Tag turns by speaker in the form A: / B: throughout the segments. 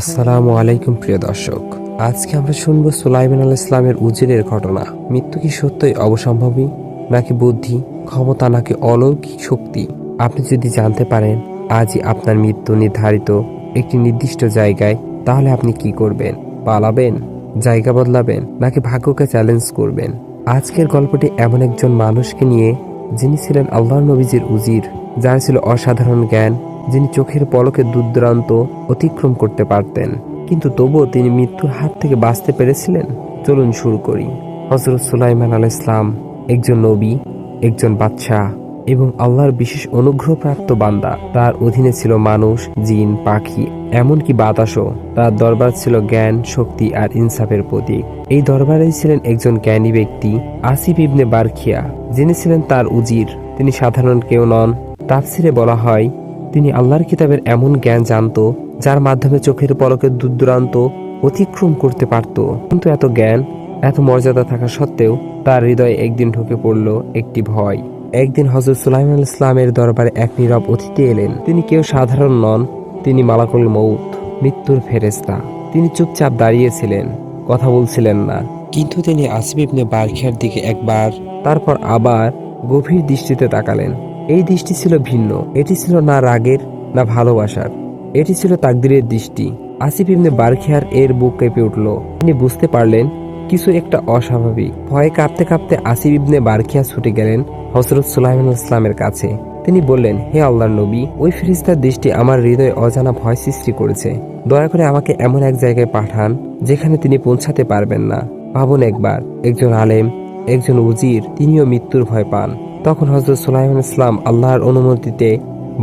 A: আসসালামু আলাইকুম প্রিয় দর্শক। আজকে আমরা শুনব সুলাইমান আল ইসলামের উজিরের ঘটনা। মৃত্যু কি সত্যই অবসম্ভবী, নাকি বুদ্ধি, ক্ষমতা, নাকি অলৌকিক শক্তি? আপনি যদি জানতে পারেন, আজই আপনার মৃত্যু নির্ধারিত একটি নির্দিষ্ট জায়গায়, তাহলে আপনি কি করবেন? পালাবেন? জায়গা বদলাবেন? নাকি ভাগ্যকে চ্যালেঞ্জ করবেন? আজকের গল্পটি এমন একজন মানুষকে নিয়ে, যিনি ছিলেন আল্লাহ নবীজির উজির, যার ছিল অসাধারণ জ্ঞান যিনি চোখের পলকে দূরদূরান্ত অতিক্রম করতে পারতেন। কিন্তু তবুও তিনি মৃত্যুর হাত থেকে বাঁচতে পেরেছিলেন? চলুন শুরু করি। হজরত সুলাইমান আল ইসলাম একজন নবী, একজন বাদশাহ এবং আল্লাহর বিশেষ অনুগ্রহপ্রাপ্ত বান্দা। তার অধীনে ছিল মানুষ, জিন, পাখি, এমনকি বাতাসও। তার দরবার ছিল জ্ঞান, শক্তি আর ইনসাফের প্রতীক। এই দরবারেই ছিলেন একজন জ্ঞানী ব্যক্তি, আসিফ ইবনে বারখিয়া যিনি ছিলেন তার উজির। তিনি সাধারণ কেউ নন। তাফসিরে বলা হয় তিনি আল্লাহর কিতাবের এমন জ্ঞান জানত, যার মাধ্যমে চোখের পলকে দূরদূরান্ত অতিক্রম করতে পারত। কিন্তু এত জ্ঞান, এত মর্যাদা থাকা সত্ত্বেও তার হৃদয়ে একদিন ঢুকে পড়ল একটি ভয়। একদিন হজরত সুলাইমান ইসলামের দরবারে এক নীরব অতিথি এলেন। তিনি কেউ সাধারণ নন, তিনি মালাকুল মৌত মৃত্যুর ফেরেস্তা তিনি চুপচাপ দাঁড়িয়েছিলেন, কথা বলছিলেন না। কিন্তু তিনি আসিফ ইবনে বারখিয়ার দিকে একবার, তারপর আবার গভীর দৃষ্টিতে তাকালেন। এই দৃষ্টি ছিল ভিন্ন। এটি ছিল না রাগের, না ভালোবাসার। এটি ছিল তাকদিরের দৃষ্টি। আসিফ ইবনে বারখিয়ার এর বুক কেঁপে উঠল। তিনি বুঝতে পারলেন, কিছু একটা অস্বাভাবিক। ভয়ে কাঁপতে কাঁপতে আসিফ ইবনে বারখিয়া ছুটে গেলেন হজরত সুলাইমান ইসলামের কাছে। তিনি বললেন, হে আল্লাহর নবী, ওই ফেরিস্তার দৃষ্টি আমার হৃদয়ে অজানা ভয় সৃষ্টি করেছে। দয়া করে আমাকে এমন এক জায়গায় পাঠান যেখানে তিনি পৌঁছাতে পারবেন না। ভাবুন একবার, একজন আলেম, একজন উজির, তিনিও মৃত্যুর ভয় পান। তখন হজরত সুলাইমান ইসলাম আল্লাহর অনুমতিতে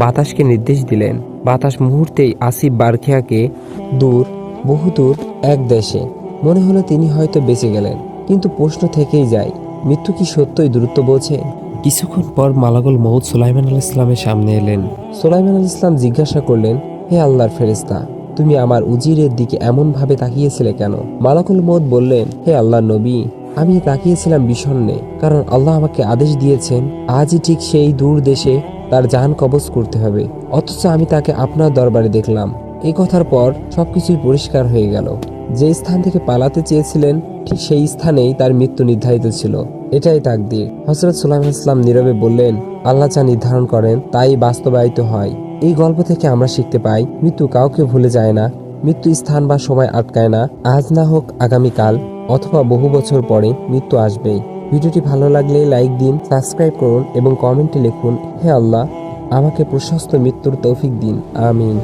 A: বাতাসকে নির্দেশ দিলেন। বাতাস মুহূর্তেই আসিফ বারখিয়াকে দূর, বহুদূর এক দেশে। মনে হলো তিনি হয়তো বেঁচে গেলেন, কিন্তু প্রশ্ন থেকেই যায়, মৃত্যু কি সত্যই দূরত্ব বোঝে কিছুক্ষণ পর মালাগুল মৌদ সুলাইমান আল ইসলামের সামনে এলেন। সুলাইমান আল ইসলাম জিজ্ঞাসা করলেন, হে আল্লাহর ফেরেস্তা তুমি আমার উজিরের দিকে এমন ভাবে তাকিয়েছিলে কেন? মালাকুল মৌদ বললেন, হে আল্লাহ নবী আমি তাকিয়েছিলাম বিষণ্ণে কারণ আল্লাহ আমাকে আদেশ দিয়েছেন, আজই ঠিক সেই দূর দেশে তার জান কবজ করতে হবে। অথচ আমি তাকে আপনার দরবারে দেখলাম। এই কথার পর সবকিছুই পরিষ্কার হয়ে গেল। যে স্থান থেকে পালাতে চেয়েছিলেন, ঠিক সেই স্থানেই তার মৃত্যু নির্ধারিত ছিল। এটাই তাকদির। হজরত সুলাইমান ইসলাম নীরবে বললেন, আল্লাহ যা নির্ধারণ করেন, তাই বাস্তবায়িত হয়। এই গল্প থেকে আমরা শিখতে পাই, মৃত্যু কাউকে ভুলে যায় না মৃত্যু স্থান বা সময় আটকায় না। আজ না হোক আগামীকাল অথবা বহু বছর পরে মৃত্যু আসবেই। ভিডিওটি ভালো লাগলে লাইক দিন, সাবস্ক্রাইব করুন এবং কমেন্টে লিখুন, হে আল্লাহ, আমাকে প্রশস্ত মৃত্যুর তৌফিক দিন। আমিন।